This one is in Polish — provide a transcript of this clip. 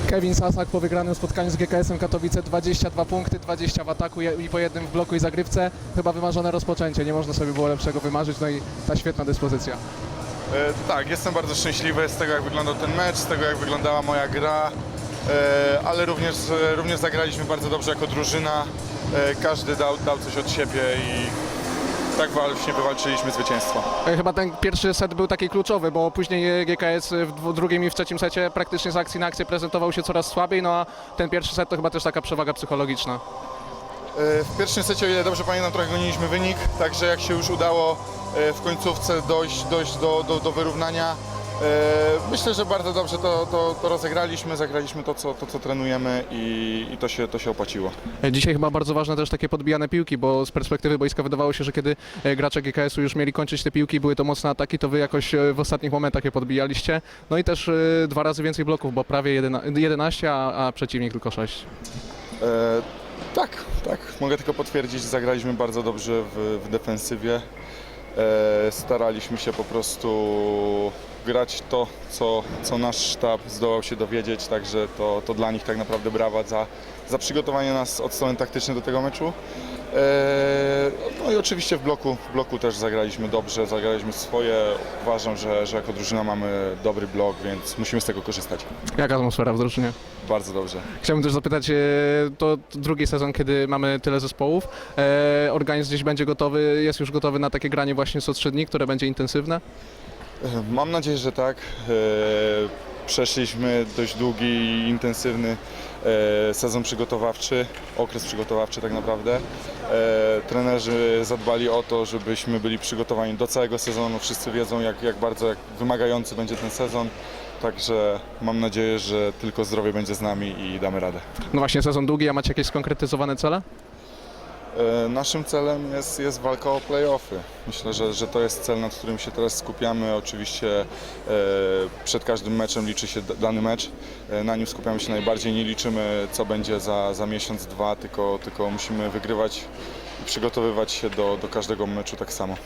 Kevin Sasak po wygranym spotkaniu z GKS-em Katowice 22 punkty, 20 w ataku i po jednym w bloku i zagrywce. Chyba wymarzone rozpoczęcie, nie można sobie było lepszego wymarzyć, no i ta świetna dyspozycja. E, tak, jestem bardzo szczęśliwy z tego, jak wyglądał ten mecz, z tego, jak wyglądała moja gra, e, ale również, e, również zagraliśmy bardzo dobrze jako drużyna. E, każdy dał, dał coś od siebie i tak właśnie wywalczyliśmy zwycięstwo. E, Chyba ten pierwszy set był taki kluczowy, bo później GKS w drugim i w trzecim secie praktycznie z akcji na akcję prezentował się coraz słabiej, no a ten pierwszy set to chyba też taka przewaga psychologiczna. E, W pierwszym secie, o ile dobrze pamiętam, trochę goniliśmy wynik, także jak się już udało e, w końcówce dojść, dojść do, do, do wyrównania, myślę, że bardzo dobrze to, to, to rozegraliśmy, zagraliśmy to, co, to, co trenujemy i, i to, się, to się opłaciło. E, Dzisiaj chyba bardzo ważne też takie podbijane piłki, bo z perspektywy boiska wydawało się, że kiedy e, gracze GKS-u już mieli kończyć te piłki, były to mocne ataki, to wy jakoś e, w ostatnich momentach je podbijaliście. No i też e, dwa razy więcej bloków, bo prawie 11, 11 a, a przeciwnik tylko 6. E, tak, tak. Mogę tylko potwierdzić, zagraliśmy bardzo dobrze w, w defensywie. E, staraliśmy się po prostu grać to, co, co nasz sztab zdołał się dowiedzieć, także to, to dla nich tak naprawdę brawa za, za przygotowanie nas od strony taktycznej do tego meczu. E, no i oczywiście w bloku, w bloku też zagraliśmy dobrze, zagraliśmy swoje. Uważam, że, że jako drużyna mamy dobry blok, więc musimy z tego korzystać. Jaka atmosfera w drużynie? Bardzo dobrze. Chciałbym też zapytać, e, to drugi sezon, kiedy mamy tyle zespołów, e, organizm gdzieś będzie gotowy, jest już gotowy na takie granie właśnie co trzy dni, które będzie intensywne? Mam nadzieję, że tak. E, Przeszliśmy dość długi i intensywny e, sezon przygotowawczy, okres przygotowawczy tak naprawdę. Trenerzy zadbali o to, żebyśmy byli przygotowani do całego sezonu. Wszyscy wiedzą, jak, jak bardzo jak wymagający będzie ten sezon. Także mam nadzieję, że tylko zdrowie będzie z nami i damy radę. No właśnie, sezon długi, a macie jakieś skonkretyzowane cele? E, Naszym celem jest, jest walka o playoffy. Myślę, że, że to jest cel, nad którym się teraz skupiamy. Oczywiście e, przed każdym meczem liczy się dany mecz. E, na nim skupiamy się najbardziej. Nie liczymy, co będzie za, za miesiąc, dwa, tylko, tylko musimy wygrywać i przygotowywać się do, do każdego meczu tak samo.